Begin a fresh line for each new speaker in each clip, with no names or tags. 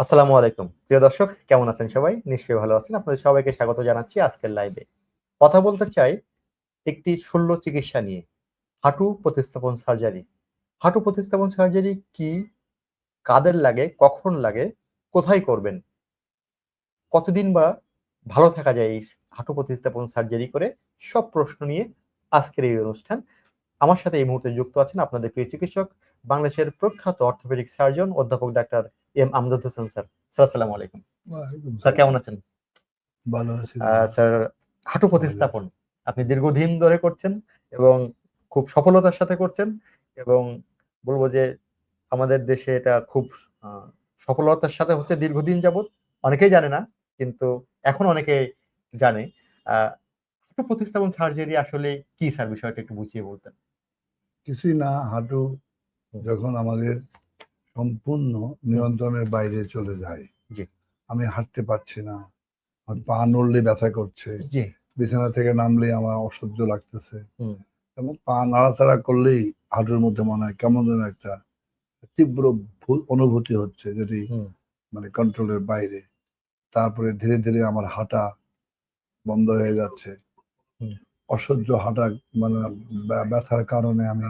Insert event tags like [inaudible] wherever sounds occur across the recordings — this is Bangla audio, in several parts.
আসসালামু আলাইকুম। প্রিয় দর্শক, কেমন আছেন সবাই? নিশ্চয়ই ভালো আছেন। আপনাদের সবাইকে স্বাগত জানাচ্ছি আজকের লাইভে কথা বলতে চাই একটি শল্য চিকিৎসা নিয়ে, হাঁটু প্রতিস্থাপন সার্জারি হাঁটু প্রতিস্থাপন সার্জারি কি, কাদের লাগে, কখন লাগে, কোথায় করবেন? কতদিন বা ভালো থাকা যায় এই হাঁটু প্রতিস্থাপন সার্জারি করে? সব প্রশ্ন নিয়ে আজকের এই অনুষ্ঠান। আমার সাথে এই মুহূর্তে যুক্ত আছেন আপনাদের প্রিয় চিকিৎসক, বাংলাদেশের প্রখ্যাত অর্থোপেডিক সার্জন অধ্যাপক doctor M Amjad Hossain sir. Sir আসসালামু আলাইকুম। স্যার কেমন আছেন?
ভালো আছি।
স্যার হাঁটু প্রতিস্থাপন। আপনি দীর্ঘদিন ধরে করছেন এবং খুব সফলতার সাথে করছেন এবং বলব যে আমাদের দেশে এটা খুব সফলতার সাথে হচ্ছে দীর্ঘদিন যাবত অনেকেই জানে না কিন্তু এখন অনেকে জানে। আহ, হাঁটু প্রতিস্থাপন সার্জারি আসলে কি স্যার বিষয়টা একটু বুঝিয়ে বলতেন?
কিছুই না হাঁটু যখন আমাদের সম্পূর্ণ নিয়ন্ত্রণের বাইরে চলে যায়। আমি হাঁটতে পারছি না আমার পা নড়লে ব্যথা করছে
জি।
বিছানা থেকে নামলে আমার অসহ্য লাগতেছে। এবং পা নাড়াচাড়া করলেই হাঁটুর মধ্যে মনে হয় কেমন যেন একটা তীব্র অনুভূতি হচ্ছে যেটি মানে কন্ট্রোলের বাইরে। তারপরে ধীরে ধীরে আমার হাঁটা বন্ধ হয়ে যাচ্ছে। অসহ্য হাঁটা মানে ব্যা- ব্যথার কারণে আমি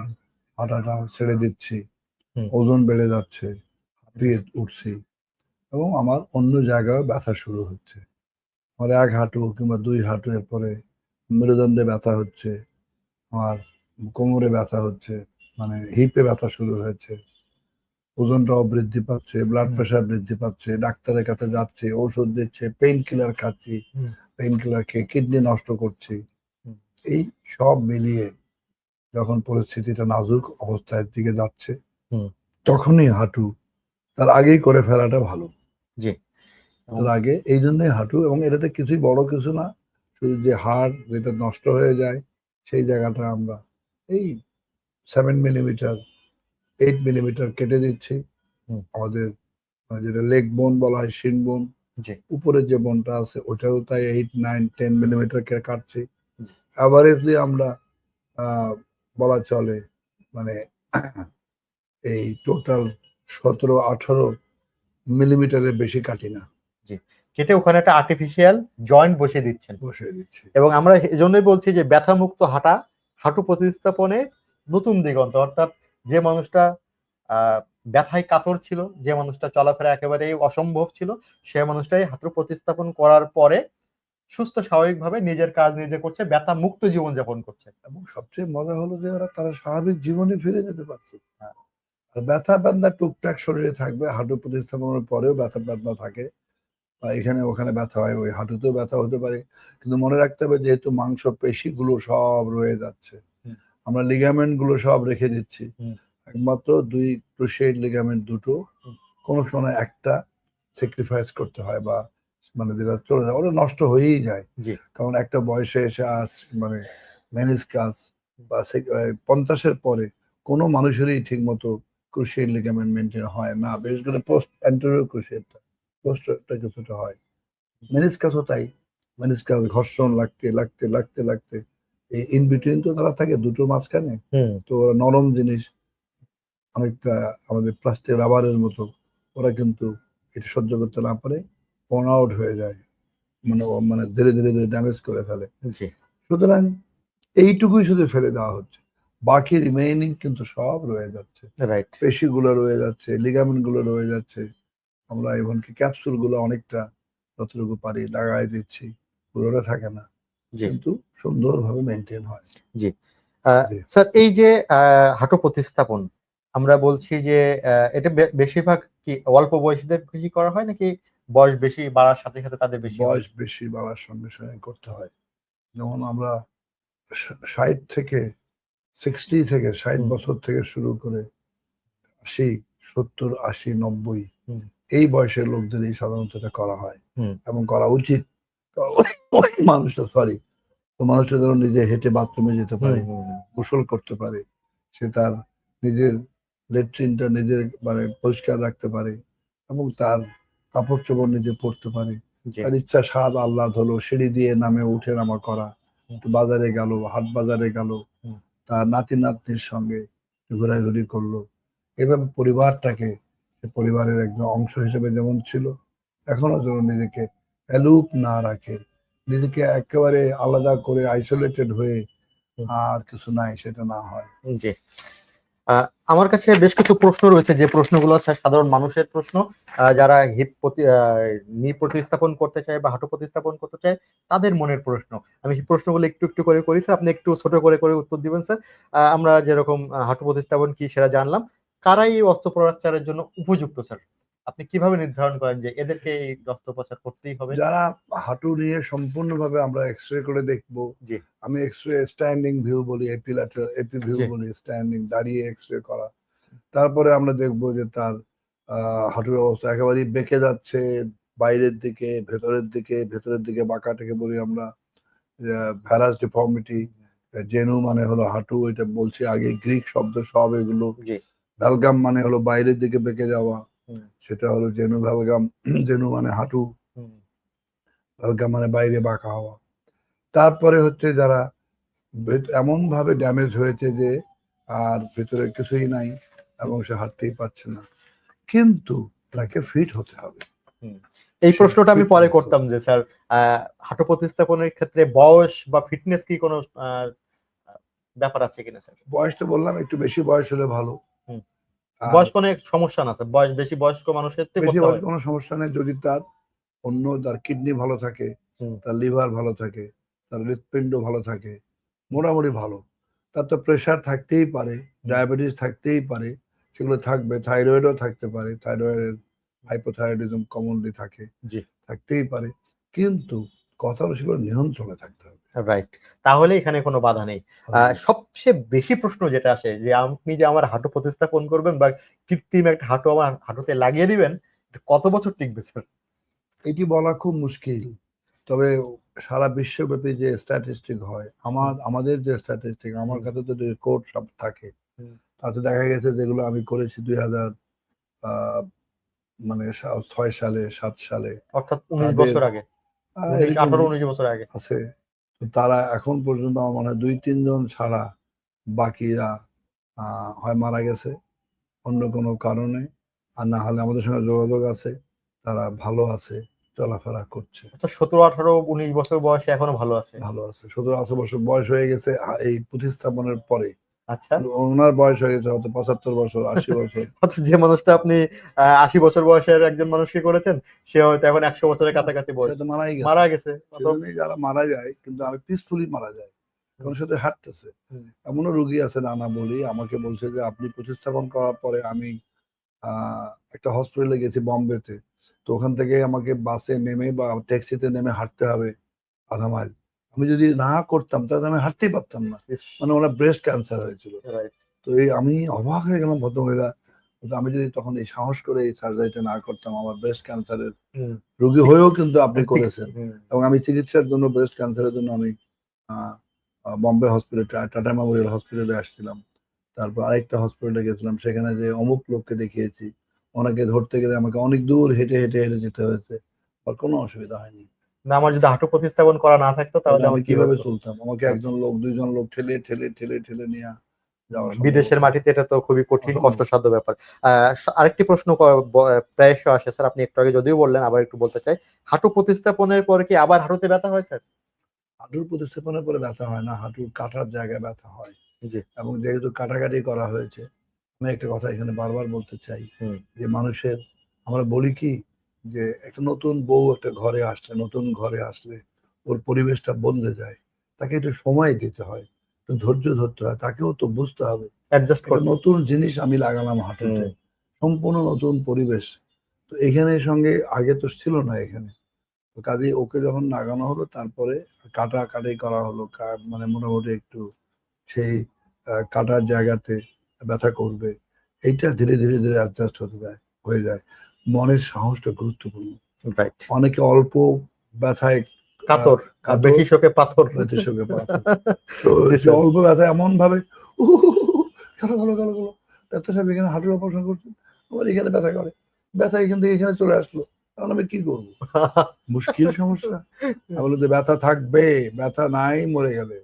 হাঁটাটা ছেড়ে দিচ্ছি। ওজন বেড়ে যাচ্ছে হাঁপিয়ে উঠছি এবং আমার অন্য জায়গায় ব্যথা শুরু হচ্ছে। আমার এক হাঁটু কিংবা দুই হাঁটু এরপরে মেরুদণ্ডে ব্যথা হচ্ছে আমার কোমরে ব্যথা হচ্ছে মানে হিপে ব্যথা শুরু হয়েছে। ওজনটাও বৃদ্ধি পাচ্ছে ব্লাড। প্রেশার বৃদ্ধি পাচ্ছে ডাক্তারের কাছে যাচ্ছে ওষুধ দিচ্ছে পেইন কিলার খাচ্ছি পেইন কিলার খেয়ে কিডনি নষ্ট করছি। এই সব মিলিয়ে যখন পরিস্থিতিটা নাজুক অবস্থার দিকে যাচ্ছে। তখনই হাঁটু তার আগেই করে ফেলাটা ভালো।
জি।
তার আগে এই জন্যই হাঁটু এবং এটাতে কিছুই বড় কিছু না শুধু যে হাড় যেটা নষ্ট হয়ে যায় সেই জায়গাটা আমরা এই সেভেন মিলিমিটার এইট মিলিমিটার কেটে দিচ্ছি। আমাদের মানে যেটা লেগ বোন বলা হয় শিন বোন উপরের যে বোনটা আছে ওটাও তাই এইট নাইন টেন মিলিমিটার কাটছি। অ্যাভারেজলি আমরা আহ, বলা চলে মানে এই টোটাল সতেরো আঠারো মিলিমিটারের বেশি কাটি না জি
কেটে ওখানে একটা আর্টিফিশিয়াল জয়েন্ট বসিয়ে দিচ্ছেন।
বসিয়ে দিচ্ছি।
এবং আমরা এজন্যই বলছি যে ব্যথামুক্ত হাঁটা হাঁটু প্রতিস্থাপনে নতুন দিগন্ত। অর্থাৎ যে মানুষটা ব্যথায় কাতর ছিল যে মানুষটা চলাফেরা একেবারেই অসম্ভব ছিল সে মানুষটাই হাঁটু প্রতিস্থাপন করার পরে সুস্থ স্বাভাবিকভাবে নিজের কাজ নিজে করছে ব্যথা মুক্ত জীবনযাপন করছে।
এবং সবচেয়ে মজা হলো যে ওরা তারা স্বাভাবিক জীবনে ফিরে যেতে পারছে।
হ্যাঁ।
ব্যথা বেদনা টুকটাক শরীরে থাকবে হাঁটু প্রতিস্থাপনের পরেও ব্যথা বেদনা থাকে। বা এখানে ওখানে ব্যথা হয় ওই হাঁটুতেও ব্যথা হতে পারে। কিন্তু মনে রাখতে হবে যেহেতু মাংস পেশিগুলো সব রয়ে যাচ্ছে আমরা লিগামেন্টগুলো সব রেখে দিচ্ছি। একমাত্র দুই ক্রুশিয়েট লিগামেন্ট দুটো কোনো সময় একটা স্যাক্রিফাইস করতে হয় বা মানে যেটা চলে যায় ওটা নষ্ট হয়েই যায়। কারণ একটা বয়সে এসে আজ মানে মেনিসকাস বা পঞ্চাশের পরে কোনো মানুষেরই ঠিক মতো ক্রুশিয়াল লিগামেন্ট মেনটেন হয় না বিশেষ করে পোস্ট অ্যান্টেরিয়র ক্রুশিয়ালটা পোস্টটা কিছুটা হয় মেনিসকাসও তাই। মেনিসকাস ঘর্ষণ লাগতে লাগতে লাগতে লাগতে। এই ইন বিটুইন তো তারা থাকে দুটো মাঝখানে। তো ওরা নরম জিনিস অনেকটা আমাদের প্লাস্টিক রাবারের মতো। ওরা কিন্তু এটা সহ্য করতে না পারে ওয়ান আউট হয়ে যায়। মানে মানে ধীরে ধীরে ধীরে ড্যামেজ করে ফেলে। সুতরাং এইটুকুই শুধু ফেলে দেওয়া হচ্ছে। বাকি রিমেইনিং কিন্তু সব রয়ে যাচ্ছে।
রাইট
পেশিগুলো রয়ে যাচ্ছে লিগামেন্টগুলো রয়ে যাচ্ছে। আমরা এমনকি ক্যাপসুলগুলো অনেকটা যতটুকু পারি লাগাই দিচ্ছি পুরোটা থাকে না। কিন্তু সুন্দরভাবে মেনটেন হয়। জি।
স্যার এই যে হাঁটু প্রতিস্থাপন আমরা বলছি যে এটা বেশিরভাগ কি অল্প বয়সীদের বেশি করা হয় নাকি বয়স বেশি বাড়ার সাথে সাথে তাদের বেশি
বয়স বেশি বাড়ার সঙ্গে সঙ্গে করতে হয়। যেমন আমরা ষাট থেকে সিক্সটি থেকে ষাট বছর থেকে শুরু করে আশি সত্তর আশি নব্বই। এই বয়সের লোকদেরই সাধারণত এটা করা হয়। এবং করা উচিত মানুষটা সরি তো মানুষটা যেন নিজে হেঁটে বাথরুমে যেতে পারে। গোসল করতে পারে সে তার নিজের লেট্রিনটা নিজের মানে পরিষ্কার রাখতে পারে এবং তার কাপড় চোপড় নিজে পরতে পারে তার ইচ্ছা স্বাদ আহ্লাদ হলো সিঁড়ি দিয়ে নামে উঠে নামা করা বাজারে গেল হাট বাজারে গেল। তার নাতি নাতনির সঙ্গে ঘোরাঘুরি করল। এভাবে পরিবারটাকে পরিবারের একজন অংশ হিসেবে যেমন ছিল এখনও যেন নিজেকে অ্যালুপ না রাখে। নিজেকে একেবারে আলাদা করে আইসোলেটেড হয়ে। আর কিছু নাই, সেটা না হয়।
আমার কাছে বেশ কিছু প্রশ্ন রয়েছে। যে প্রশ্নগুলো আছে সাধারণ মানুষের প্রশ্ন। যারা হিপ নি প্রতিস্থাপন করতে চায় বা হাঁটু প্রতিস্থাপন করতে চায়, তাদের মনের প্রশ্ন। আমি সেই প্রশ্নগুলো একটু একটু করে করি, স্যার। আপনি একটু ছোট করে করে উত্তর দিবেন, স্যার। আমরা যেরকম হাঁটু প্রতিস্থাপন কি সেটা জানলাম। কারাই এই অস্ত্রোপচারের জন্য উপযুক্ত, স্যার? আপনি কীভাবে নির্ধারণ করেন যে এদেরকে এই অস্ত্রোপচার করতেই হবে?
যারা হাঁটু নিয়ে সম্পূর্ণভাবে আমরা এক্স রে করে দেখব
জি।
আমি এক্স রে স্ট্যান্ডিং ভিউ বলি এপিল্যাটার এপি ভিউ বলি স্ট্যান্ডিং দাঁড়িয়ে এক্স রে করা। তারপরে আমরা দেখব যে তার হাঁটুর অবস্থা একেবারেই বেঁকে যাচ্ছে বাইরের দিকে ভেতরের দিকে ভেতরের দিকে বাঁকাটাকে বলি আমরা ভ্যারাস ডিফর্মিটি জেনু মানে হলো হাঁটু এটা বলছি আগে গ্রিক শব্দ সব এগুলো। ভ্যালগাম মানে হলো বাইরের দিকে বেঁকে যাওয়া। সেটা হলো জেনু ভ্যালগাম জেনু মানে হাঁটু হালকা মানে বাইরে বাঁকা হওয়া। তারপরে হচ্ছে যারা এমন ভাবে ড্যামেজ হয়েছে যে আর ভেতরে কিছুই নাই এবং সে হাঁটতেই পারছে না। কিন্তু তাকে ফিট হতে হবে।
এই প্রশ্নটা আমি পরে করতাম যে স্যার আহ, হাঁটু প্রতিস্থাপনের ক্ষেত্রে বয়স বা ফিটনেস কি কোনো আহ, ব্যাপার আছে কিনা স্যার?
বয়স তো বললাম একটু বেশি বয়স হলে ভালো।
হুম।
আর
বয়স কোনো এক সমস্যা না বয়স বেশি বয়স্ক মানুষের
বেশি বয়স কোনো সমস্যা নেই যদি তার অন্য তার কিডনি ভালো থাকে তার লিভার ভালো থাকে তার হৃৎপিণ্ড ভালো থাকে মোটামুটি ভালো তার তো প্রেশার থাকতেই পারে ডায়াবেটিস থাকতেই পারে সেগুলো থাকবে থাইরয়েডও থাকতে পারে থাইরয়েডের হাইপোথাইরয়েডিজম কমনলি থাকে। থাকতেই পারে কিন্তু কথা সেগুলো নিয়ন্ত্রণে থাকতে হবে
রাইট তাহলে এখানে কোনো বাধা নেই। সবচেয়ে বেশি প্রশ্ন যেটা আসে যে আপনি যে আমার হাঁটু প্রতিস্থাপন করবেন বা কৃত্রিম একটা হাঁটু আমার হাঁটুতে লাগিয়ে দিবেন কত বছর টিকবে স্যার
এটি বলা খুব মুশকিল। তবে সারা বিশ্বব্যাপী যে স্ট্যাটিস্টিক হয় আমার আমাদের যে স্ট্যাটিস্টিক আমার কাছে তো রেকর্ড সব থাকে তাতে দেখা গেছে যেগুলো আমি করেছি দুই হাজার মানে ছয় সালে সাত সালে
অর্থাৎ উনিশ বছর আগে। আঠারো উনিশ বছর আগে।
আছে। তারা এখন পর্যন্ত আমার মনে হয় দুই তিনজন ছাড়া বাকিরা আহ, হয় মারা গেছে অন্য কোনো কারণে। আর না হলে আমাদের সঙ্গে যোগাযোগ আছে তারা ভালো আছে চলাফেরা করছে।
সতেরো আঠারো উনিশ বছর বয়সে এখনও ভালো আছে।
ভালো আছে সতেরো আঠারো বছর বয়স হয়ে গেছে এই প্রতিস্থাপনের পরে।
আচ্ছা।
ওনার বয়স হয়ে গেছে হয়তো পঁচাত্তর বছর আশি [laughs] বছর।
অথচ যে মানুষটা আপনি আশি বছর বয়সের একজন মানুষকে করেছেন সে হয়তো এখন একশো বছরের কাছাকাছি বয়স।
গেছে।
মারা গেছে অত-
যারা মারা যায় কিন্তু আমি পিসফুলি মারা যায় সে তো হাঁটতেছে। এমনও রুগী আছে নানা বলি আমাকে বলছে যে আপনি প্রতিস্থাপন করার পরে আমি আহ, একটা হসপিটালে গেছি বম্বেতে। তো ওখান থেকে আমাকে বাসে নেমে বা ট্যাক্সিতে নেমে হাঁটতে হবে আধা মাইল আমি যদি না করতাম তাহলে আমি হাঁটতেই পারতাম না। মানে ওনার ব্রেস্ট ক্যান্সার হয়েছিল। তো এই আমি অবাক হয়ে গেলাম ভদ্রমহিলা। আমি যদি তখন এই সাহস করে এই সার্জারিটা না করতাম আমার ব্রেস্ট ক্যান্সারের রোগী হয়েও কিন্তু আপনি করেছেন। এবং আমি চিকিৎসার জন্য ব্রেস্ট ক্যান্সারের জন্য আমি বম্বে হসপিটাল টাটা মেমোরিয়াল হসপিটালে আসছিলাম। তারপর আরেকটা হসপিটালে গেছিলাম। সেখানে যে অমুক লোককে দেখিয়েছি। ওনাকে ধরতে গেলে আমাকে অনেক দূর হেঁটে হেঁটে হেঁটে যেতে হয়েছে। আর কোনো অসুবিধা হয়নি।
না আমার যদি হাঁটু প্রতিস্থাপন করা না থাকতো তাহলে
আমি কীভাবে চলতাম? আমাকে একজন লোক দুইজন লোক ঠেলে ঠেলে ঠেলে ঠেলে নিয়ে
বিদেশের মাটিতে এটা তো খুবই কঠিন কষ্টসাধ্য ব্যাপার। আরেকটি প্রশ্ন প্রায়শ আসে স্যার। আপনি একটু আগে যদিও বললেন আবার একটু বলতে চাই। হাঁটু প্রতিস্থাপনের পরে কি আবার হাঁটুতে ব্যথা হয় স্যার?
হাঁটুর প্রতিস্থাপনের পরে ব্যথা হয় না হাঁটুর কাটার জায়গায় ব্যথা হয়।
জি।
এবং যেহেতু কাটাকাটি করা হয়েছে আমি একটা কথা এখানে বারবার বলতে চাই। যে মানুষের আমরা বলি কি যে একটা নতুন বউ একটা ঘরে আসলে নতুন ঘরে আসলে ওর পরিবেশটা বদলে যায়। তাকে একটু সময় দিতে হয় একটু ধৈর্য ধরতে হয় তাকেও তো বুঝতে হবে। নতুন জিনিস আমি লাগালাম হাঁটুতে সম্পূর্ণ নতুন পরিবেশ। তো এখানে সঙ্গে আগে তো ছিল না এখানে। কাজে ওকে যখন লাগানো হলো তারপরে কাটা কাটি করা হলো মানে মোটামুটি একটু সেই কাটার জায়গাতে ব্যথা করবে এইটা ধীরে ধীরে ধীরে অ্যাডজাস্ট হতে যায় হয়ে যায়। মনের সাহসটা গুরুত্বপূর্ণ। অনেকে অল্প ব্যথায়
কাতর বেশি শোকে পাথর।
বেশি শোকে পাথর। [laughs] তো। অল্প ব্যথা এমন ভাবে গেল গেল গেল গেল ডাক্তার সাহেব এখানে হাঁটুর অপারেশন করছেন আমার এখানে ব্যথা করে। ব্যথা এখান থেকে এখানে চলে আসলো। তখন আমি কি করব? [laughs] মুশকিল সমস্যা। বলি যে ব্যথা থাকবে ব্যথা নাই মরে গেলে।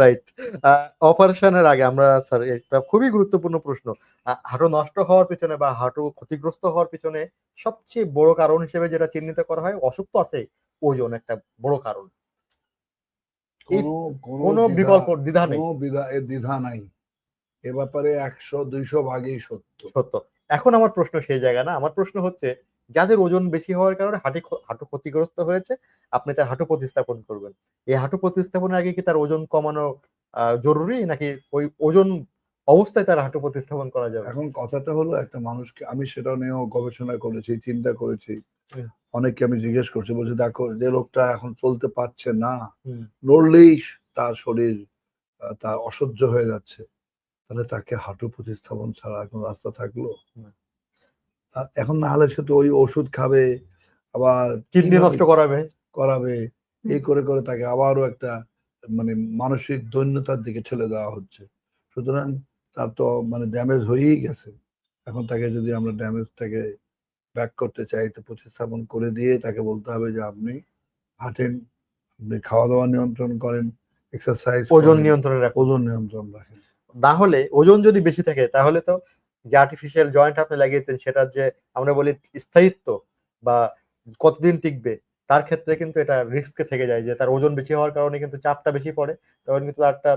রাইট অপারেশনের আগে আমরা স্যার একটা খুবই গুরুত্বপূর্ণ প্রশ্ন। হাঁটু নষ্ট হওয়ার পিছনে বা হাঁটু ক্ষতিগ্রস্ত হওয়ার পিছনে সবচেয়ে বড় কারণ হিসেবে যেটা চিহ্নিত করা হয় অসুখ তো আছে ওজন একটা বড় কারণ।
কোনো
বিকল্প দ্বিধা নেই।
দ্বিধা নাই। এ ব্যাপারে একশো দুইশো ভাগেই সত্য।
সত্য। এখন আমার প্রশ্ন সেই জায়গা না আমার প্রশ্ন হচ্ছে যাদের ওজন বেশি হওয়ার কারণে হাঁটি হাঁটু ক্ষতিগ্রস্ত হয়েছে আপনি তার হাঁটু প্রতিস্থাপন করবেন। এই হাঁটু প্রতিস্থাপনের আগে কি তার ওজন কমানো জরুরি নাকি ওই ওজন অবস্থায় তার হাঁটু প্রতিস্থাপন করা যাবে?
এখন কথাটা হলো একটা মানুষকে আমি সেটা নিয়েও গবেষণা করেছি চিন্তা করেছি। অনেককে আমি জিজ্ঞেস করছি বলছি দেখো যে লোকটা এখন চলতে পারছে না। নড়লেই তার শরীর তার অসহ্য হয়ে যাচ্ছে। তাহলে তাকে হাঁটু প্রতিস্থাপন ছাড়া কোনো রাস্তা থাকল? এখন না হলে সে তো ওই ওষুধ খাবে আবার
কিডনি নষ্ট করাবে।
করাবে এই করে করে তাকে আবারও একটা মানে মানসিক দৈন্যতার দিকে ঠেলে দেওয়া হচ্ছে। সুতরাং তার তো মানে ড্যামেজ হয়েই গেছে। এখন তাকে যদি আমরা ড্যামেজটাকে ব্যাক করতে চাই তো প্রতিস্থাপন করে দিয়ে তাকে বলতে হবে যে আপনি হাঁটেন আপনি খাওয়া দাওয়া নিয়ন্ত্রণ করেন এক্সারসাইজ
ওজন নিয়ন্ত্রণে রাখো
ওজন নিয়ন্ত্রণ রাখেন।
না হলে ওজন যদি বেশি থাকে তাহলে তো যে আর্টিফিশিয়াল জয়েন্ট আপনি লাগিয়েছেন সেটার যে আমরা বলি স্থায়িত্ব বা কতদিন টিকবে তার ক্ষেত্রে কিন্তু এটা রিস্কে থেকে যায় যে তার ওজন বেশি হওয়ার কারণে কিন্তু চাপটা বেশি পড়ে তখন কিন্তু তারটা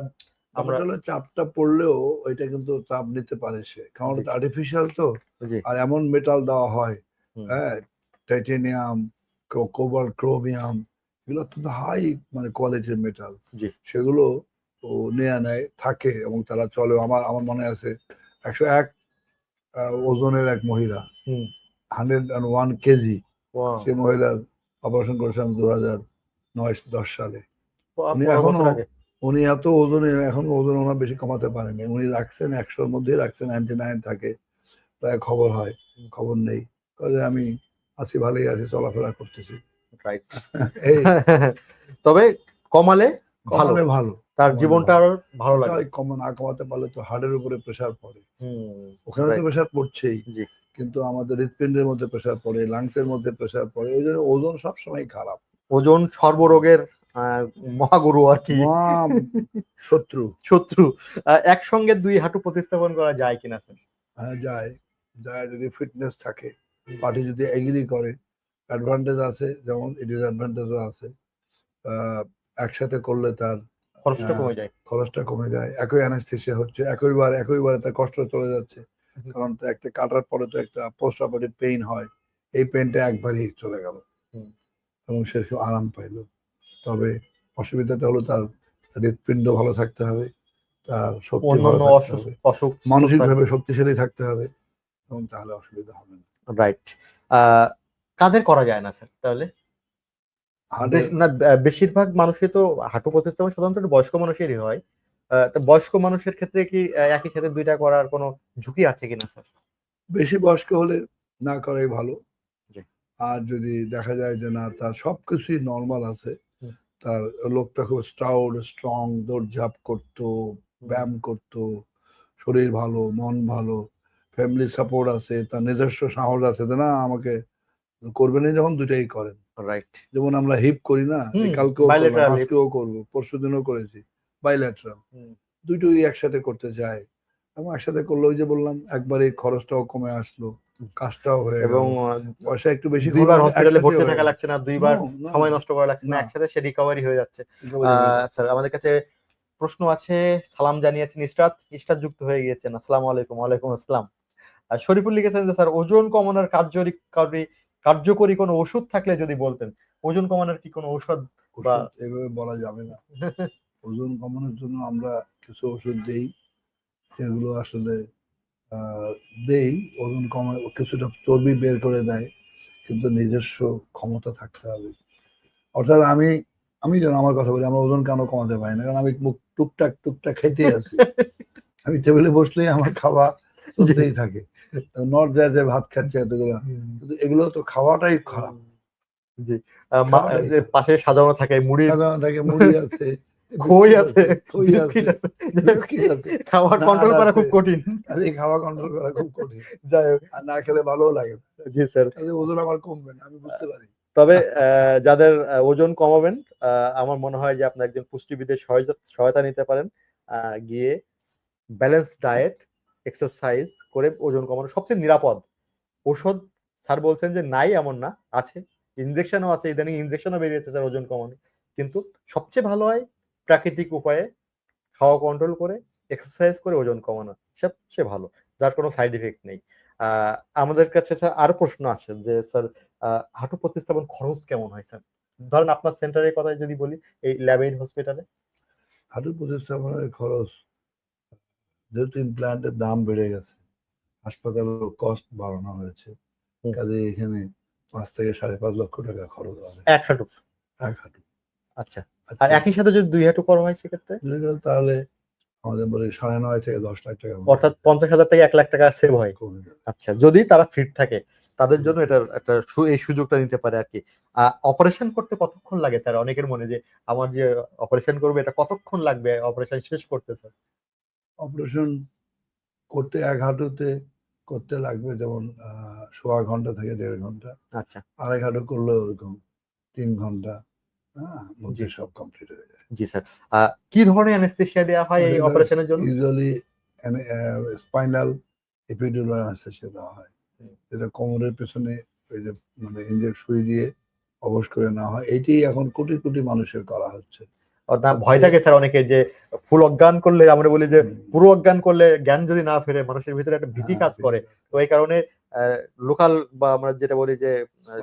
আমরা
চাপটা পড়লেও ওইটা কিন্তু চাপ নিতে পারে সে কারণ। আর্টিফিশিয়াল তো আর এমন মেটাল দেওয়া হয় হ্যাঁ টাইটেনিয়াম কোবাল ক্রোমিয়াম এগুলো অত্যন্ত হাই মানে কোয়ালিটির মেটাল
জি।
সেগুলো ও নেয়া নেয় থাকে এবং তারা চলে আমার আমার মনে আছে একশো এক ওজনের এক মহিলা। হান্ড্রেড অ্যান্ড ওয়ান কেজি সে মহিলার অপারেশন করেছিলাম দু হাজার নয় দশ সালে। উনি
এখনও
উনি এত ওজনে এখন ওজন ওনার বেশি কমাতে পারেনি। উনি রাখছেন একশোর মধ্যে রাখছেন নাইনটি নাইন থাকে। প্রায় খবর হয় খবর নেই। কাজে আমি আছি ভালোই আছি চলাফেরা করতেছি। [laughs] [laughs]
তবে কমালে ভালো।
কমালে ভালো।
তার জীবনটা আরও ভালো লাগে।
কমা না কমাতে পারলে তো হার্টের উপরে প্রেশার পড়ে। ওখানে তো. প্রেশার পড়ছেই। কিন্তু আমাদের হৃৎপিণ্ডের মধ্যে প্রেশার পড়ে লাংসের মধ্যে প্রেশার পড়ে ওই জন্য ওজন সবসময় খারাপ।
ওজন সর্বরোগের মহাগুরু আর কি।
শত্রু।
শত্রু। একসঙ্গে দুই হাঁটু প্রতিস্থাপন করা যায় কিনা স্যার?
হ্যাঁ যায়। যায় যদি ফিটনেস থাকে। পার্টি যদি এগ্রি করে অ্যাডভান্টেজ আছে যেমন ডিসঅ্যাডভান্টেজও আছে। একসাথে করলে তার
খরচটা
হ্যাঁ।
কমে যায়।
খরচটা কমে যায়। একই অ্যানাস্থেসিয়া হচ্ছে একইবার একইবারে তার কষ্ট চলে যাচ্ছে। কারণ তো একটা কাটার পরে তো একটা পোস্ট অপারেটিভ পেইন হয়। এই পেইনটা একবারই চলে গেল। এবং সে আরাম পাইলো। তবে অসুবিধাটা হলো তার হৃৎপিণ্ড ভালো থাকতে হবে। তার
অসুখ
মানসিকভাবে শক্তিশালী থাকতে হবে। এবং তাহলে অসুবিধা হবে না।
রাইট কাদের করা যায় না স্যার তাহলে? না বেশিরভাগ মানুষই তো হাঁটু প্রতিস্থাপন সাধারণত বয়স্ক মানুষেরই হয়। বয়স্ক মানুষের ক্ষেত্রে কি একই সাথে দুইটা করার কোনো ঝুঁকি আছে কিনা স্যার?
বেশি বয়স্ক হলে না করাই ভালো। আর যদি দেখা যায় যে না তার সবকিছুই নর্মাল আছে। তার লোকটা খুব স্টাউড স্ট্রং দৌড়ঝাঁপ করতো ব্যায়াম করতো শরীর ভালো মন ভালো ফ্যামিলি সাপোর্ট আছে তার নিজস্ব সাহস আছে না আমাকে করবেনই যখন দুটাই করেন।
রাইট
যেমন আমরা হিপ করি না এই কালকেও। আজকেও করব পরশু দিনও করেছি বাইল্যাট্রাল। একসাথে করতে এবং একসাথে করলে ওই যে বললাম একবারে খরচটাও কমে আসলো কাজটাও হয়ে
এবং
পয়সা একটু বেশি
দুইবার হসপিটালে ভর্তি থাকা লাগছে না দুইবার সময় নষ্ট করা লাগছে না। একসাথে সে রিকভারি হয়ে যাচ্ছে। স্যার আমাদের কাছে প্রশ্ন আছে সালাম জানিয়েছেন ইস্টাত ইস্টাত যুক্ত হয়ে গিয়েছেন। আসসালামু আলাইকুম ওয়ালাইকুম আসসালাম। শরীফুল লিখেছেন যে স্যার ওজন কমানোর কার্যকরী কার্যকরী কোনো ওষুধ থাকলে যদি বলতেন ওজন কমানোর কি কোনো ঔষধ বা-
এভাবে বলা যাবে না। [laughs] ওজন কমানোর জন্য আমরা কিছু ওষুধ দেই সেগুলো আসলে দেই ওজন কমা কিছুটা চর্বি বের করে দেয় কিন্তু নিজস্ব ক্ষমতা থাকতে হবে। অর্থাৎ আমি আমি যেন আমার কথা বলি আমরা ওজন কেন কমাতে পারি না? কারণ আমি মুখ টুকটাক টুকটাক খেতে আছি। [laughs] আমি টেবিলে বসলেই আমার খাওয়া চলতেই থাকে। যায় যে ভাত খাচ্ছে এতগুলো। কিন্তু এগুলো তো খাওয়াটাই খারাপ।
জি। পাশে সাজানো থাকে মুড়ির।
সাধারণত থাকে মুড়ি আছে [laughs]
খই আছে
নান
কন্ট্রোল করা খুব কঠিন।
এই খাওয়া কন্ট্রোল করা খুব কঠিন।
যাই হোক।
আর না খেলে লাগে।
জি স্যার।
ওজন আমার কমবে না আমি বুঝতে পারি।
তবে আহ, যাদের ওজন কমাবেন আহ, আমার মনে হয় যে আপনি একজন পুষ্টিবিদের সহায়তা সহায়তা নিতে পারেন। আহ, গিয়ে ব্যালেন্স ডায়েট এক্সারসাইজ করে ওজন কমানো সবচেয়ে নিরাপদ। ওষুধ স্যার বলছেন যে, নাই এমন না, আছে। ইনজেকশনও আছে, ইদানিং ইনজেকশনও বেরিয়েছে স্যার ওজন কমানো। কিন্তু সবচেয়ে ভালো হয় প্রাকৃতিক উপায়ে খাওয়া কন্ট্রোল করে এক্সারসাইজ করে ওজন কমানো, সবচেয়ে ভালো। যার কোনো সাইড ইফেক্ট নেই। আমাদের কাছে স্যার আরও প্রশ্ন আছে যে, স্যার হাঁটু প্রতিস্থাপন খরচ কেমন হয় স্যার? ধরেন আপনার সেন্টারের কথা যদি বলি, এই ল্যাবেড হসপিটালে
হাঁটু প্রতিস্থাপনের খরচ যেহেতু ইমপ্ল্যান্টের দাম বেড়ে গেছে। হাসপাতালের কস্ট বাড়ানো হয়েছে। কাজে এখানে পাঁচ থেকে সাড়ে পাঁচ লক্ষ টাকা খরচ হবে।
এক হাঁটু
এক হাঁটু
আচ্ছা। আর
আচ্ছা
একই সাথে যদি দুই হাঁটু করা হয় সেক্ষেত্রে?
তাহলে আমাদের বলে সাড়ে নয় থেকে দশ লাখ টাকা
অর্থাৎ পঞ্চাশ হাজার থেকে এক লাখ টাকা সেভ হয়। আচ্ছা যদি তারা ফিট থাকে তাদের জন্য এটার একটা এই সুযোগটা নিতে পারে আর কি। অপারেশন করতে কতক্ষণ লাগে স্যার? অনেকের মনে যে আমার যে অপারেশন করবে এটা কতক্ষণ লাগবে? অপারেশন শেষ করতে স্যার?
অপারেশন করতে এক হাঁটুতে করতে লাগবে যেমন সোয়া ঘণ্টা থেকে দেড় ঘণ্টা।
আচ্ছা।
আর এক হাঁটু করলে ওরকম তিন ঘণ্টা। হ্যাঁ মধ্যে সব কমপ্লিট হয়ে যায়।
জি স্যার। কি ধরনের অ্যানেস্থেসিয়া দেওয়া হয় এই অপারেশনের জন্য?
ইউজুয়ালি স্পাইনাল এপিডুলার অ্যানেস্থেসিয়া দেওয়া হয়। যেটা কোমরের পেছনে ওই যে মানে ইঞ্জেক্ট সুই দিয়ে অবশ করে নেওয়া হয়। এটি এখন কোটি কোটি মানুষের করা হচ্ছে।
ভয় থাকে স্যার অনেকে যে ফুল অজ্ঞান করলে আমরা বলি যে পুরো অজ্ঞান করলে জ্ঞান যদি না ফেরে মানুষের ভিতরে একটা ভীতি
হ্যাঁ,
কাজ করে। তো এই কারণে লোকাল বা আমরা যেটা বলি যে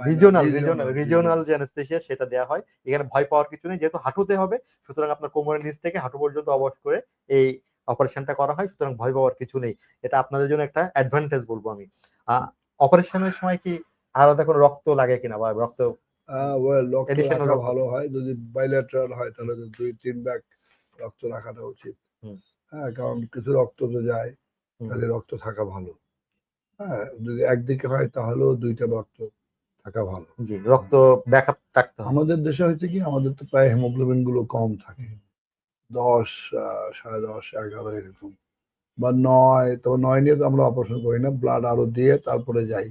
রিজিওনাল রিজিওনাল রিজিওনাল যে অ্যানেস্থেসিয়া সেটা দেওয়া হয়। এখানে ভয় পাওয়ার কিছু নেই যেহেতু হাঁটুতে হবে সুতরাং আপনার কোমরের নিচ থেকে হাঁটু পর্যন্ত অবশ করে এই অপারেশনটা করা হয় সুতরাং ভয় পাওয়ার কিছু নেই। এটা আপনাদের জন্য একটা অ্যাডভান্টেজ বলব আমি। অপারেশনের সময় কি আলাদা কোনো রক্ত লাগে কিনা বা রক্ত
রাখা ভালো হয় যদি বাইলেটারাল হয় তাহলে দুই তিন ব্যাগ রক্ত রাখাটা উচিত। হ্যাঁ কারণ কিছু রক্ত তো যায় তাহলে রক্ত থাকা ভালো। হ্যাঁ যদি একদিকে হয় তাহলেও দুইটা রক্ত থাকা ভালো।
রক্ত ব্যাকআপ থাকতে
আমাদের দেশে হচ্ছে কি আমাদের তো প্রায় হেমোগ্লোবিনগুলো কম থাকে। দশ সাড়ে দশ এগারো এরকম। বা নয় তবে নয় নিয়ে তো আমরা অপারেশন করি না ব্লাড আরও দিয়ে তারপরে যাই।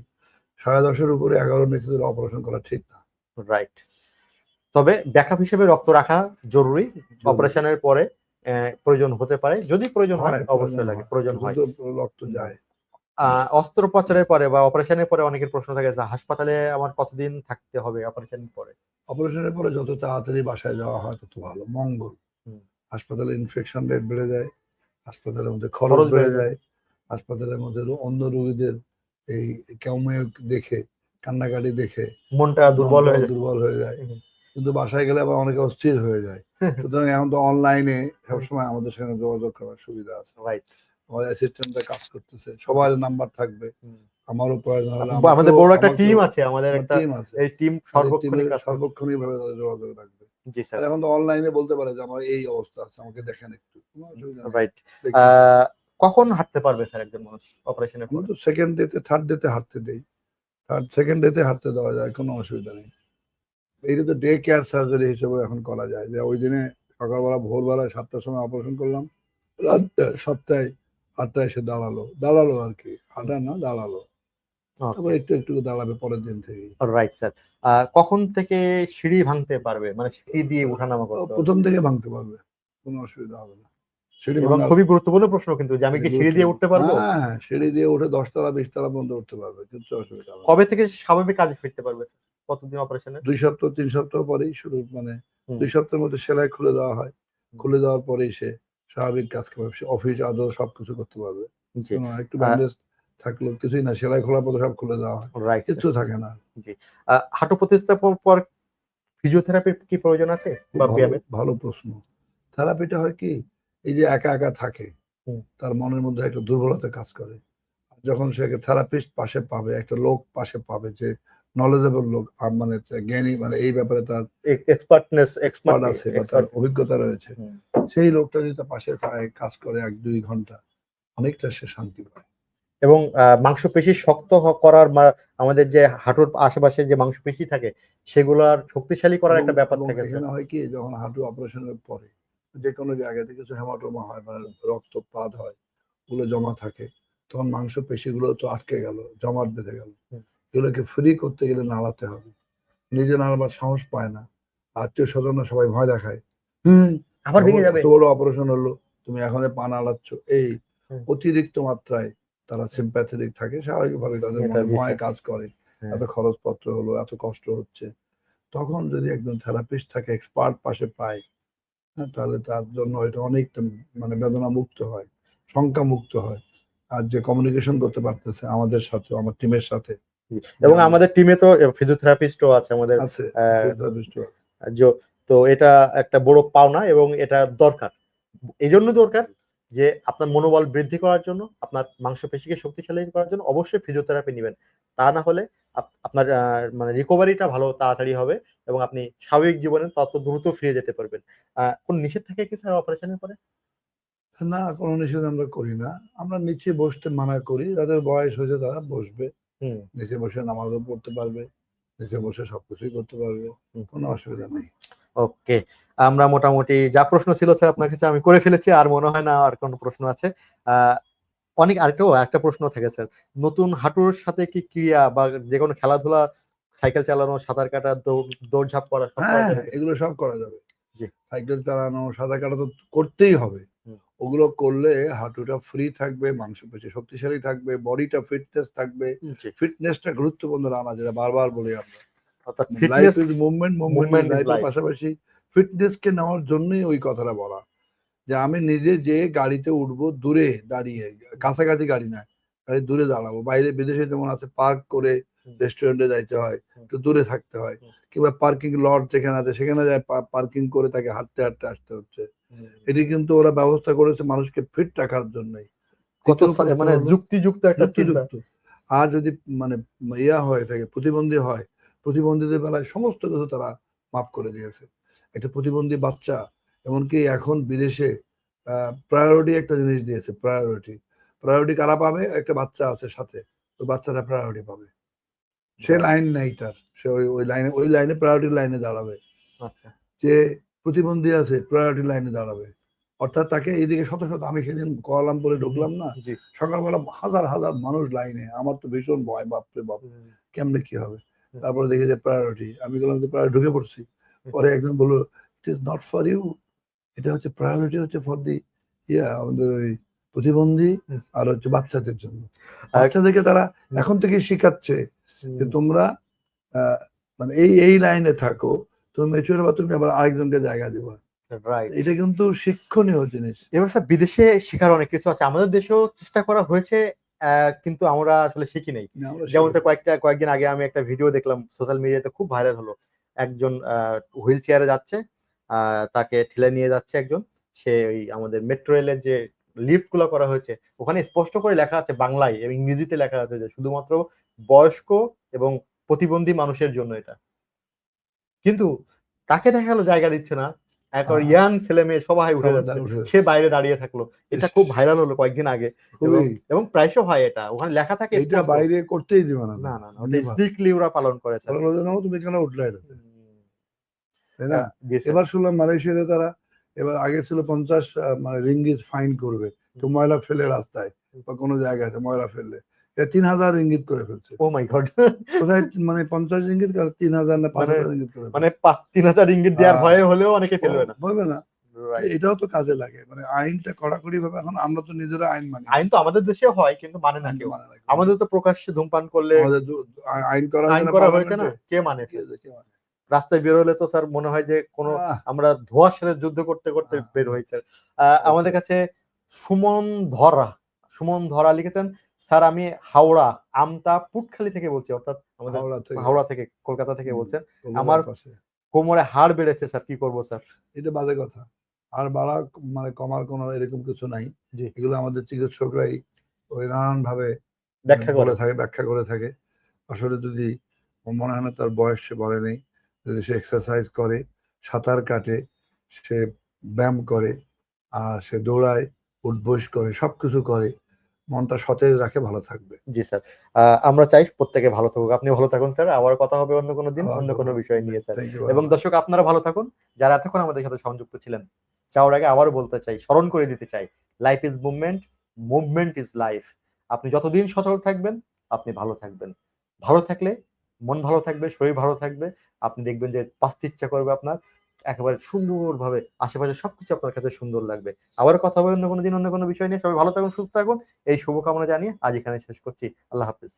সাড়ে দশের উপরে এগারো নিচে অপারেশন করা ঠিক না।
রাইট তবে ব্যাকআপ হিসেবে রক্ত রাখা জরুরি। অপারেশনের পরে প্রয়োজন হতে পারে। যদি প্রয়োজন হয় অবশ্যই লাগে। প্রয়োজন হয়।
রক্ত যায়।
অস্ত্রোপচারের পরে বা অপারেশনের পরে অনেকের প্রশ্ন থাকে যে হাসপাতালে আমার কতদিন থাকতে হবে অপারেশনের পরে?
অপারেশনের পরে যত তাড়াতাড়ি বাসায় যাওয়া হয় তত ভালো। মঙ্গল। হাসপাতালে ইনফেকশন রেট বেড়ে যায় হাসপাতালের মধ্যে
খরচ বেড়ে
যায়। হাসপাতালের মধ্যে অন্য রোগীদের এই কেমন দেখে কান্নাকাটি দেখে
মনটা দুর্বল হয়ে যায়।
দুর্বল হয়ে যায়। কিন্তু বাসায় গেলে আবার অনেকে অস্থির হয়ে যায়। সুতরাং এখন তো অনলাইনে সবসময় আমাদের সঙ্গে যোগাযোগ করার সুবিধা আছে।
রাইট
আমাদের অ্যাসিস্ট্যান্টরা কাজ করতেছে। সবার নাম্বার থাকবে। আমারও প্রয়োজন হলে
আমাদের বড় একটা টিম আছে। আমাদের একটা
টিম আছে।
এই টিম সর্বক্ষণিক
সর্বক্ষণিক ভাবে যোগাযোগ রাখবে।
জি স্যার
এখন তো অনলাইনে বলতে পারে যে আমার এই অবস্থা আছে আমাকে দেখেন একটু।
রাইট কখন হাঁটতে পারবে স্যার একজন মানুষ অপারেশনের
আমরা
পরে?
তো সেকেন্ড ডেতে থার্ড ডেতে হাঁটতে দেই। থার্ড সেকেন্ড ডেতে হাঁটতে দেওয়া যায় কোনো অসুবিধা নেই। এইটা তো ডে কেয়ার সার্জারি হিসেবে এখন করা যায়। যে ওই দিনে সকালবেলা ভোরবেলা সাতটার সময় অপারেশন করলাম রাত সপ্তাহে আটটা এসে দাঁড়াল। দাঁড়াল আর কি। হাঁটা না দাঁড়াল। তারপর একটু একটু দাঁড়াবে পরের দিন থেকে।
রাইট স্যার কখন থেকে সিঁড়ি ভাঙতে পারবে? মানে সিঁড়ি দিয়ে ওঠানামা করতে হবে?
প্রথম থেকে ভাঙতে পারবে। কোনো অসুবিধা হবে না।
এবং খুবই গুরুত্বপূর্ণ প্রশ্ন কিন্তু যে আমি কি সিঁড়ি দিয়ে উঠতে পারব?
হ্যাঁ সিঁড়ি দিয়ে উঠে দশতলা বিশতলা পর্যন্ত উঠতে পারবে কিছু অসুবিধা
কবে থেকে স্বাভাবিক কাজে ফিরতে পারবে? কতদিন অপারেশনের
দুই সপ্তাহ তিন সপ্তাহ পরেই শুরু মানে দুই সপ্তাহের মধ্যে সেলাই খুলে দেওয়া হয়। খুলে দেওয়ার পরেই সে স্বাভাবিক কাজ করবে অফিস আদৌ সবকিছু করতে পারবে।
জি।
একটু ব্যান্ডেজ থাকল কিছুই না সেলাই খোলার পরে সব খুলে দেওয়া হয়। কিছু থাকে না।
হাঁটু প্রতিস্থাপন পর ফিজিওথেরাপির কি প্রয়োজন আছে?
ভালো প্রশ্ন। থেরাপিটা হয় কি? এই যে একা একা থাকে তার মনের মধ্যে একটা দুর্বলতা কাজ করে। যখন সে একটা থেরাপিস্ট পাশে পাবে একটা লোক পাশে পাবে যে নলেজেবল লোক মানে জ্ঞানী মানে এই ব্যাপারে তার
এক্সপার্টনেস
এক্সপার্ট আছে বা তার অভিজ্ঞতা রয়েছে সেই লোকটা যদি তার পাশে থাকে কাজ করে এক দুই ঘণ্টা অনেকটা সে শান্তি পায়।
এবং মাংসপেশি শক্ত করার আমাদের যে হাঁটুর আশেপাশে যে মাংসপেশি থাকে সেগুলার শক্তিশালী করার একটা ব্যাপার থাকে।
হয় কি যখন হাঁটু অপারেশনের পরে যে কোনো জায়গাতে কিছু হেমাটোমা হয় মানে রক্তপাত হয় ওগুলো জমা থাকে তখন মাংস পেশিগুলো তো আটকে গেল জমাট বেঁধে গেল। এগুলোকে ফ্রি করতে গেলে নাড়াতে হবে। নিজে নাড়াবার সাহস পায় না। আত্মীয় স্বজন সবাই ভয় দেখায় হুম
আবার ভেঙে যাবে।
বড় অপারেশন হলো তুমি এখন পা নাড়াচ্ছ। এই অতিরিক্ত মাত্রায় তারা সিম্প্যাথেটিক থাকে স্বাভাবিকভাবে তাদের মনে ভয় কাজ করে
হ্যাঁ।
এত খরচপত্র হলো এত কষ্ট হচ্ছে। তখন যদি একজন থেরাপিস্ট থাকে এক্সপার্ট পাশে পায় তাহলে তার জন্য এটা অনেকটা মানে বেদনা মুক্ত হয় শঙ্কা মুক্ত হয়। আর যে কমিউনিকেশন করতে পারতেছে আমাদের সাথে আমার টিমের সাথে।
এবং আমাদের টিমে তো ফিজিওথেরাপিস্টও আছে আমাদের
আছে
তো এটা একটা বড় পাওনা এবং এটা দরকার। এই জন্য দরকার যে আপনার মনোবল বৃদ্ধি করার জন্য আপনার মাংসপেশিকে শক্তিশালী করার জন্য অবশ্যই ফিজিওথেরাপি নেবেন। তা না হলে আপনার মানে রিকভারিটা ভালো তাড়াতাড়ি হবে এবং আপনি স্বাভাবিক জীবনে তত দ্রুত ফিরে যেতে পারবেন। কোন নিষেধ থাকে কি স্যার অপারেশনের পরে?
না কোনো নিষেধ আমরা করি না। আমরা নিচে বসতে মানা করি। যাদের বয়স হয়েছে তারা বসবে। নিচে বসে নামাজও পড়তে পারবে। নিচে বসে সবকিছুই করতে পারবে। কোনো অসুবিধা নেই।
ওকে আমরা মোটামুটি যা প্রশ্ন ছিল স্যার আপনার কাছে আমি করে ফেলেছি আর মনে হয় না আর কোনো প্রশ্ন আছে। অনেক আরেকটা একটা প্রশ্ন থাকে স্যার নতুন হাঁটুর সাথে কি ক্রিয়া বা যে কোনো খেলাধুলা সাইকেল চালানো সাঁতার কাটা দৌড় দৌড়ঝাঁপ করা
হ্যাঁ? এগুলো সব করা যাবে। সাইকেল চালানো সাঁতার কাটা তো করতেই হবে। ওগুলো করলে হাঁটুটা ফ্রি থাকবে মাংসপেশি শক্তিশালী থাকবে বডিটা ফিটনেস থাকবে। ফিটনেসটা গুরুত্বপূর্ণ রানা যেটা বারবার বলি আমরা।
অর্থাৎ ফিটনেস
মুভমেন্ট মুভমেন্ট. পাশাপাশি ফিটনেসকে নেওয়ার জন্যই ওই কথাটা বলা। যে আমি নিজে যে গাড়িতে উঠবো দূরে দাঁড়িয়ে কাছাকাছি গাড়ি না গাড়ি দূরে দাঁড়াবো। বাইরে বিদেশে যেমন আছে পার্ক করে। রেস্টুরেন্টে যাইতে হয় একটু দূরে থাকতে হয়। কিংবা পার্কিং লট যেখানে আছে সেখানে যায় পার্কিং করে তাকে হাঁটতে হাঁটতে আসতে হচ্ছে। এটি কিন্তু ওরা ব্যবস্থা করেছে মানুষকে ফিট রাখার জন্যই।
কত মানে যুক্তিযুক্ত একটা
যুক্তিযুক্ত। আর যদি মানে ইয়া হয়ে থাকে প্রতিবন্ধী হয় প্রতিবন্ধীদের বেলায় সমস্ত কিছু তারা মাফ করে দিয়েছে। একটা প্রতিবন্ধী বাচ্চা এমনকি এখন বিদেশে প্রায়োরিটি একটা জিনিস দিয়েছে প্রায়োরিটি প্রায়োরিটি কারা পাবে? একটা বাচ্চা আছে সাথে ওই বাচ্চাটা প্রায়োরিটি পাবে। সে লাইন নেই তার সে ওই ওই লাইনে ওই লাইনে প্রায়োরিটি লাইনে দাঁড়াবে।
আচ্ছা।
যে প্রতিবন্ধী আছে প্রায়োরিটি লাইনে দাঁড়াবে। অর্থাৎ তাকে এইদিকে শত শত আমি সেদিন কলাম কোয়ালামপুরে ঢুকলাম না সকালবেলা হাজার হাজার মানুষ লাইনে আমার তো ভীষণ ভয় বাপরে বাপ কেমনে কি হবে? তারপরে দেখি যে প্রায়োরিটি আমি বললাম যে প্রায় ঢুকে পড়ছি। পরে একজন বলল it is not for you এটা হচ্ছে প্রায়োরিটি হচ্ছে ফর দি ইয়া আমাদের ওই প্রতিবন্ধী আর হচ্ছে বাচ্চাদের জন্য। বাচ্চাদেরকে তারা এখন থেকে শিখাচ্ছে যে তোমরা মানে এই এই লাইনে থাকো তুমি মেচুর বা তুমি আবার আরেকজনকে জায়গা দিবা। এটা কিন্তু শিক্ষণীয় জিনিস।
এবার স্যার বিদেশে শেখার অনেক কিছু আছে। আমাদের দেশেও চেষ্টা করা হয়েছে কিন্তু আমরা আসলে শিখি নাই। যেমন কয়েকটা কয়েকদিন আগে আমি একটা ভিডিও দেখলাম সোশ্যাল মিডিয়াতে খুব ভাইরাল হলো। একজন হুইল চেয়ারে যাচ্ছে তাকে ঠেলে নিয়ে যাচ্ছে একজন। সে ওই আমাদের মেট্রো রেলের যে লিফটগুলো করা হয়েছে ওখানে স্পষ্ট করে লেখা আছে বাংলায় এবং ইংরেজিতে লেখা আছে যে শুধুমাত্র বয়স্ক এবং প্রতিবন্ধী মানুষের জন্য এটা। কিন্তু তাকে দেখা গেল জায়গা দিচ্ছে না একবার। ইয়াং ছেলে মেয়ে সবাই উঠে যাচ্ছে। সে বাইরে দাঁড়িয়ে থাকল। এটা খুব ভাইরাল হলো কয়েকদিন আগে। এবং হয় এটা। ওখানে লেখা থাকে
এটা বাইরে করতেই দিবে না।
না না স্ট্রিক্টলি ওরা পালন করে স্যার
বলা হলো, "নাও, তুমি কেন উঠলে এটাতে তাই না? এবার শুনলাম মালয়েশিয়াতে তারা এবার আগে ছিল পঞ্চাশ মানে রিঙ্গিত ফাইন করবে। তো ময়লা ফেলে রাস্তায় বা কোনো জায়গায় ময়লা ফেললে। এটা তিন হাজার রিঙ্গিত করে ফেলছে।
ও মাই গড
কোথায় মানে পঞ্চাশ রিঙ্গিত আর তিন হাজার না পাঁচ
মানে-
হাজার রিঙ্গিত করে?
মানে পাঁচ তিন হাজার ইঙ্গিত দেওয়ার। ভয়ে হলেও অনেকে ফেলবে না।
বলবে না. এটাও তো কাজে লাগে। মানে আইনটা কড়াকড়ি ভাবে এখন আমরা তো নিজেরা আইন মানি।
আইন তো আমাদের দেশে হয় কিন্তু মানে না কেউ।
মানে না
আমাদের তো প্রকাশ্যে ধূমপান করলে
আইন করা
আইন করা হয়েছে না কে মানে?
কে মানে?
রাস্তায় বেরোলে তো স্যার মনে হয় যে কোনো আমরা ধোয়ার সাথে যুদ্ধ করতে করতে। বের হয়েছে। আমাদের কাছে সুমন ধরা সুমন ধরা লিখেছেন স্যার আমি হাওড়া আমতা পুটখালি থেকে বলছি অর্থাৎ আমাদের
হাওড়া থেকে।
হাওড়া থেকে কলকাতা থেকে। বলছেন। আমার- কোমরে হাড় বেড়েছে স্যার কি করব স্যার?
এটা বাজে কথা। আর বাড়া মানে কমার কোনো এরকম কিছু নাই। এগুলো আমাদের চিকিৎসকরাই ওই নানান ভাবে
ব্যাখ্যা করে।
থাকে ব্যাখ্যা করে থাকে। আসলে যদি মনে হয় না তার বয়স সে বলে নেই। যদি সে এক্সারসাইজ করে সাঁতার কাটে সে ব্যায়াম করে আর সে দৌড়ায় উঠবোস করে সবকিছু করে মনটা সতেজ রাখে ভালো থাকবে।
জি স্যার। আমরা চাই প্রত্যেকে ভালো থাকুক। আপনি ভালো থাকুন স্যার। আবার কথা হবে অন্য কোনো দিন অন্য কোনো বিষয় নিয়ে স্যার। এবং দর্শক আপনারা ভালো থাকুন। যারা এতক্ষণ আমাদের সাথে সংযুক্ত ছিলেন যাওয়ার আগে আবারও বলতে চাই স্মরণ করে দিতে চাই life is movement movement is life আপনি যতদিন সচল থাকবেন আপনি ভালো থাকবেন। ভালো থাকলে মন ভালো থাকবে শরীর ভালো থাকবে। আপনি দেখবেন যে বাঁচতে ইচ্ছা করবে আপনার। একেবারে সুন্দরভাবে আশেপাশে সবকিছু আপনার কাছে সুন্দর লাগবে। আবার কথা হবে অন্য কোনো দিন, অন্য কোনো বিষয় নিয়ে। সবাই ভালো থাকুন, সুস্থ থাকুন। এই শুভকামনা জানিয়ে আজ এখানে শেষ করছি। আল্লাহ হাফিজ।